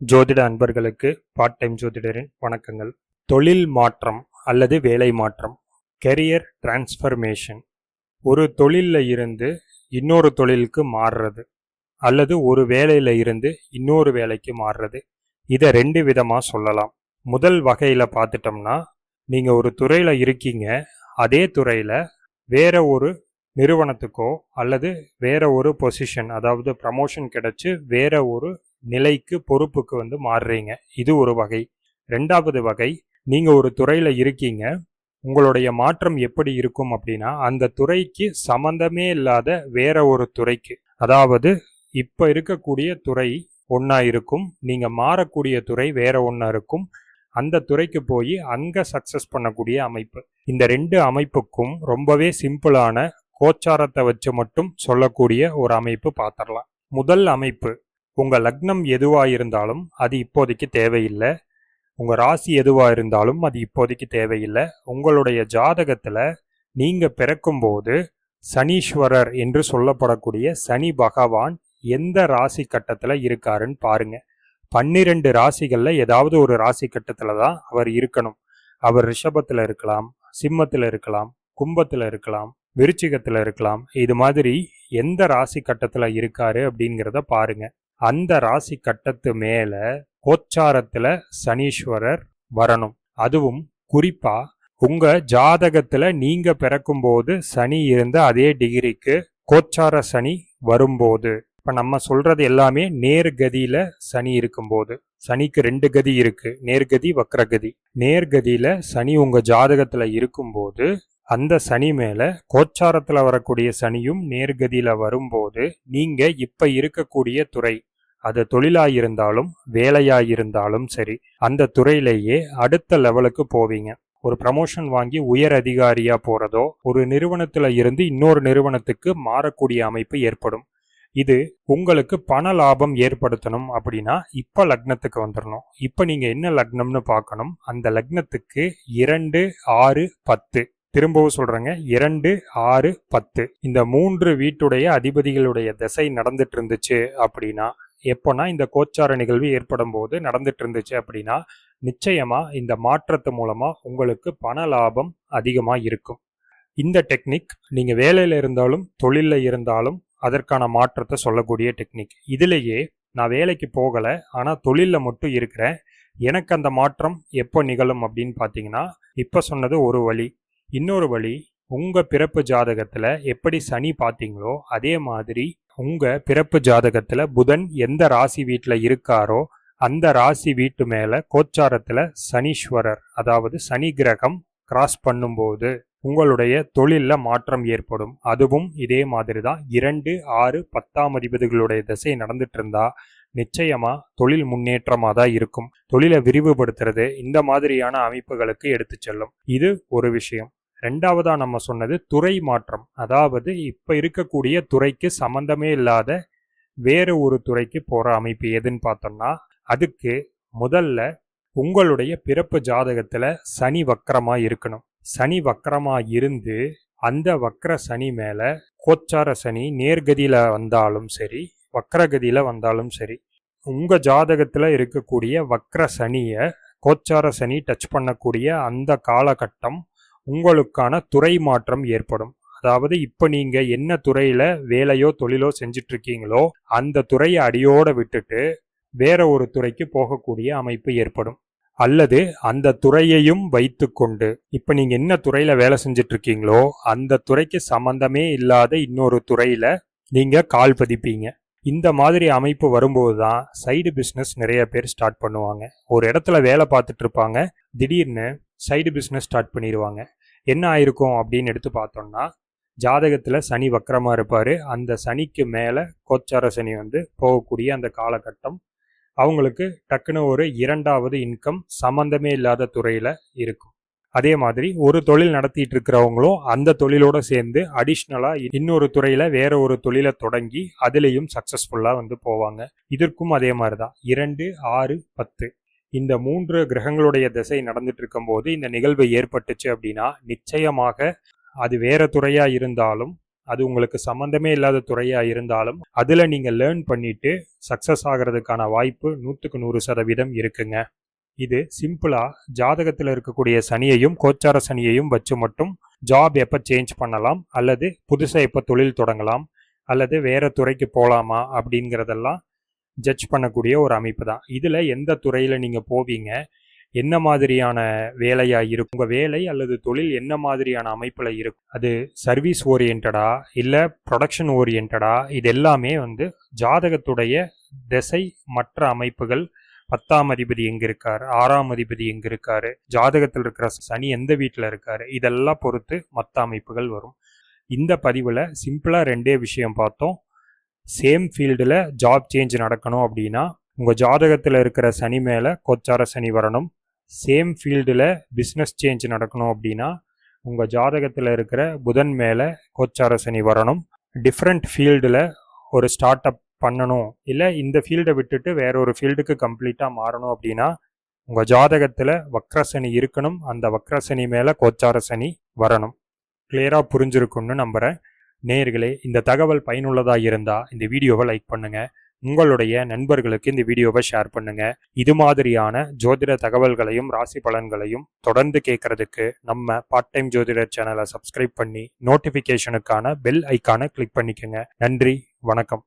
ஜோதிட அன்பர்களுக்கு part time ஜோதிடரின் வணக்கங்கள். தொழில் மாற்றம் அல்லது வேலை மாற்றம். கெரியர் டிரான்ஸ்ஃபர்மேஷன் ஒரு தொழிலில் இருந்து இன்னொரு தொழிலுக்கு மாறுறது அல்லது ஒரு வேலையில் இருந்து இன்னொரு வேலைக்கு மாறுறது. இதை ரெண்டு விதமாக சொல்லலாம். முதல் வகையில் பார்த்துட்டோம்னா நீங்கள் ஒரு துறையில் இருக்கீங்க. அதே துறையில் வேற ஒரு நிறுவனத்துக்கோ அல்லது வேற ஒரு பொசிஷன் அதாவது ப்ரமோஷன் கிடைச்சி வேற ஒரு நிலைக்கு பொறுப்புக்கு வந்து மாறுறீங்க. இது ஒரு வகை. ரெண்டாவது வகை நீங்கள் ஒரு துறையில் இருக்கீங்க. உங்களுடைய மாற்றம் எப்படி இருக்கும் அப்படின்னா அந்த துறைக்கு சம்பந்தமே இல்லாத வேற ஒரு துறைக்கு. அதாவது இப்போ இருக்கக்கூடிய துறை ஒன்றா இருக்கும். நீங்கள் மாறக்கூடிய துறை வேற ஒன்றா இருக்கும். அந்த துறைக்கு போய் அங்கே சக்ஸஸ் பண்ணக்கூடிய அமைப்பு. இந்த ரெண்டு அமைப்புக்கும் ரொம்பவே சிம்பிளான கோச்சாரத்தை வச்சு மட்டும் சொல்லக்கூடிய ஒரு அமைப்பு பார்த்துடலாம். முதல் அமைப்பு உங்கள் லக்னம் எதுவாக இருந்தாலும் அது இப்போதைக்கு தேவையில்லை. உங்கள் ராசி எதுவாக இருந்தாலும் அது இப்போதைக்கு தேவையில்லை. உங்களுடைய ஜாதகத்தில் நீங்கள் பிறக்கும்போது சனீஸ்வரர் என்று சொல்லப்படக்கூடிய சனி பகவான் எந்த ராசி கட்டத்தில் இருக்காருன்னு பாருங்க. பன்னிரெண்டு ராசிகளில் ஏதாவது ஒரு ராசி கட்டத்தில் தான் அவர் இருக்கணும். அவர் ரிஷபத்தில் இருக்கலாம் சிம்மத்தில் இருக்கலாம் கும்பத்தில் இருக்கலாம் விருச்சிகத்தில் இருக்கலாம். இது மாதிரி எந்த ராசி கட்டத்தில் இருக்காரு அப்படிங்கிறத பாருங்கள் அந்த ராசி கட்டத்து மேல கோச்சாரத்துல சனீஸ்வரர் வரணும். அதுவும் குறிப்பா உங்க ஜாதகத்துல நீங்க பிறக்கும்போது சனி இருந்த அதே டிகிரிக்கு கோச்சார சனி வரும்போது. இப்ப நம்ம சொல்றது எல்லாமே நேர்கதியில சனி இருக்கும்போது. சனிக்கு ரெண்டு கதி இருக்கு. நேர்கதி வக்ரகதி. நேர்கதியில சனி உங்க ஜாதகத்துல இருக்கும்போது அந்த சனி மேலே கோச்சாரத்தில் வரக்கூடிய சனியும் நேர்கதியில் வரும்போது நீங்கள் இப்போ இருக்கக்கூடிய துறை அது தொழிலாயிருந்தாலும் வேலையாயிருந்தாலும் சரி அந்த துறையிலேயே அடுத்த லெவலுக்கு போவீங்க. ஒரு ப்ரமோஷன் வாங்கி உயர் அதிகாரியாக போகிறதோ ஒரு நிறுவனத்தில் இருந்து இன்னொரு நிறுவனத்துக்கு மாறக்கூடிய அமைப்பு ஏற்படும். இது உங்களுக்கு பண லாபம் ஏற்படுத்தணும் அப்படின்னா இப்போ லக்னத்துக்கு வந்துடணும் இப்போ நீங்கள் என்ன லக்னம்னு பார்க்கணும்? அந்த லக்னத்துக்கு இரண்டு ஆறு பத்து. திரும்பவும் சொல்கிறேங்க இரண்டு ஆறு பத்து. இந்த மூன்று வீட்டுடைய அதிபதிகளுடைய திசை நடந்துட்டு இருந்துச்சு அப்படின்னா எப்போனா இந்த கோச்சார நிகழ்வு ஏற்படும் போது நடந்துட்டு இருந்துச்சு அப்படின்னா நிச்சயமா இந்த மாற்றத்து மூலமா உங்களுக்கு பண லாபம் அதிகமாக இருக்கும். இந்த டெக்னிக் நீங்க வேலையில இருந்தாலும் தொழிலில் இருந்தாலும் அதற்கான மாற்றத்தை சொல்லக்கூடிய டெக்னிக். இதுலேயே நான் வேலைக்கு போகலை ஆனால் தொழிலில் மட்டும் இருக்கிறேன். எனக்கு அந்த மாற்றம் எப்போ நிகழும் அப்படின்னு பார்த்தீங்கன்னா இப்போ சொன்னது ஒரு வழி. இன்னொரு வழி உங்கள் பிறப்பு ஜாதகத்தில் எப்படி சனி பார்த்தீங்களோ அதே மாதிரி உங்கள் பிறப்பு ஜாதகத்தில் புதன் எந்த ராசி வீட்டில் இருக்காரோ அந்த ராசி வீட்டு மேலே கோச்சாரத்தில் சனீஸ்வரர் அதாவது சனி கிரகம் கிராஸ் பண்ணும்போது உங்களுடைய தொழிலில் மாற்றம் ஏற்படும். அதுவும் இதே மாதிரி தான் இரண்டு ஆறு பத்தாம் அதிபதிகளுடைய திசை நடந்துட்டு இருந்தா நிச்சயமாக தொழில் முன்னேற்றமாக தான் இருக்கும். தொழிலை விரிவுபடுத்துறது இந்த மாதிரியான அமைப்புகளுக்கு எடுத்து செல்லும். இது ஒரு விஷயம். ரெண்டாவதாக நம்ம சொன்னது துறை மாற்றம். அதாவது இப்போ இருக்கக்கூடிய துறைக்கு சம்பந்தமே இல்லாத வேறு ஒரு துறைக்கு போகிற அமைப்பு எதுன்னு பார்த்தோம்னா அதுக்கு முதல்ல உங்களுடைய பிறப்பு ஜாதகத்தில் சனி வக்கரமாக இருக்கணும். சனி வக்கரமாக இருந்து அந்த வக்கர சனி மேலே கோச்சார சனி நேர்கதியில் வந்தாலும் சரி வக்கரகதியில் வந்தாலும் சரி உங்கள் ஜாதகத்தில் இருக்கக்கூடிய வக்கர சனியை கோச்சார சனி டச் பண்ணக்கூடிய அந்த காலகட்டம் உங்களுக்கான துறை மாற்றம் ஏற்படும். அதாவது இப்போ நீங்கள் என்ன துறையில் வேலையோ தொழிலோ செஞ்சிட்ருக்கீங்களோ அந்த துறையை அடியோட விட்டுட்டு வேற ஒரு துறைக்கு போகக்கூடிய அமைப்பு ஏற்படும். அல்லது அந்த துறையையும் வைத்துக்கொண்டு இப்போ நீங்கள் என்ன துறையில் வேலை செஞ்சிட்ருக்கீங்களோ அந்த துறைக்கு சம்பந்தமே இல்லாத இன்னொரு துறையில் நீங்கள் கால் பதிப்பீங்க. இந்த மாதிரி அமைப்பு வரும்போது தான் சைடு பிஸ்னஸ் நிறைய பேர் ஸ்டார்ட் பண்ணுவாங்க. ஒரு இடத்துல வேலை பார்த்துட்டு இருப்பாங்க திடீர்னு சைடு பிஸ்னஸ் ஸ்டார்ட் பண்ணிடுவாங்க. என்ன ஆயிருக்கும் அப்படின்னு எடுத்து பார்த்தோம்னா ஜாதகத்தில் சனி வக்கரமாக இருப்பார். அந்த சனிக்கு மேலே கோச்சார சனி வந்து போகக்கூடிய அந்த காலகட்டம் அவங்களுக்கு டக்குன்னு ஒரு இரண்டாவது இன்கம் சம்மந்தமே இல்லாத துறையில் இருக்கும். அதே மாதிரி ஒரு தொழில் நடத்திட்டு இருக்கிறவங்களும் அந்த தொழிலோட சேர்ந்து அடிஷ்னலாக இன்னொரு துறையில் வேற ஒரு தொழிலை தொடங்கி அதுலேயும் சக்ஸஸ்ஃபுல்லாக வந்து போவாங்க. இதற்கும் அதே மாதிரி தான் இரண்டு ஆறு பத்து. இந்த மூன்று கிரகங்களுடைய திசை நடந்துட்டு இருக்கும்போது இந்த நிகழ்வு ஏற்பட்டுச்சு அப்படின்னா நிச்சயமாக அது வேற துறையா இருந்தாலும் அது உங்களுக்கு சம்மந்தமே இல்லாத துறையா இருந்தாலும் அதுல நீங்க லேர்ன் பண்ணிட்டு சக்சஸ் ஆகிறதுக்கான வாய்ப்பு நூற்றுக்கு நூறு சதவீதம் இருக்குங்க. இது சிம்பிளா ஜாதகத்தில் இருக்கக்கூடிய சனியையும் கோச்சார சனியையும் வச்சு மட்டும் ஜாப் எப்போ சேஞ்ச் பண்ணலாம் அல்லது புதுசாக எப்போ தொழில் தொடங்கலாம் அல்லது வேற துறைக்கு போகலாமா அப்படிங்கிறதெல்லாம் ஜட்ஜ் பண்ணக்கூடிய ஒரு அமைப்பு தான். இதில் எந்த துறையில் நீங்கள் போவீங்க? என்ன மாதிரியான வேலையாக இருக்கும்? உங்கள் வேலை அல்லது தொழில் என்ன மாதிரியான அமைப்பில் இருக்கும்? அது சர்வீஸ் ஓரியன்டா இல்லை ப்ரொடக்ஷன் ஓரியன்டா இது எல்லாமே வந்து ஜாதகத்துடைய திசை மற்ற அமைப்புகள். பத்தாம் அதிபதி எங்க இருக்கார்? ஆறாம் அதிபதி எங்க இருக்காரு? ஜாதகத்தில் இருக்கிற சனி எந்த வீட்டில் இருக்காரு? இதெல்லாம் பொறுத்து மற்ற அமைப்புகள் வரும். இந்த பதிவில் சிம்பிளாக ரெண்டே விஷயம் பார்த்தோம். சேம் ஃபீல்டில் ஜாப் சேஞ்ச் நடக்கணும் அப்படின்னா உங்கள் ஜாதகத்தில் இருக்கிற சனி மேலே கோச்சார சனி வரணும். சேம் ஃபீல்டில் பிஸ்னஸ் சேஞ்ச் நடக்கணும் அப்படின்னா உங்கள் ஜாதகத்தில் இருக்கிற புதன் மேலே கோச்சார சனி வரணும். டிஃப்ரெண்ட் ஃபீல்டில் ஒரு ஸ்டார்ட் அப் பண்ணணும். இல்லை இந்த ஃபீல்டை விட்டுட்டு வேற ஒரு ஃபீல்டுக்கு கம்ப்ளீட்டாக மாறணும் அப்படின்னா உங்கள் ஜாதகத்தில் வக்ரசனி இருக்கணும். அந்த வக்ரசனி மேலே கோச்சார சனி வரணும். கிளியராக புரிஞ்சிருக்கும்னு நம்புகிறேன் நேயர்களே இந்த தகவல் பயனுள்ளதாக இருந்தால் இந்த வீடியோவை லைக் பண்ணுங்க. உங்களுடைய நண்பர்களுக்கு இந்த வீடியோவை ஷேர் பண்ணுங்க. இது மாதிரியான ஜோதிட தகவல்களையும் ராசி பலன்களையும் தொடர்ந்து கேட்கறதுக்கு நம்ம பார்ட் டைம் ஜோதிடர் சேனலை சப்ஸ்கிரைப் பண்ணி நோட்டிஃபிகேஷனுக்கான பெல் ஐக்கானை கிளிக் பண்ணிக்கோங்க. நன்றி வணக்கம்.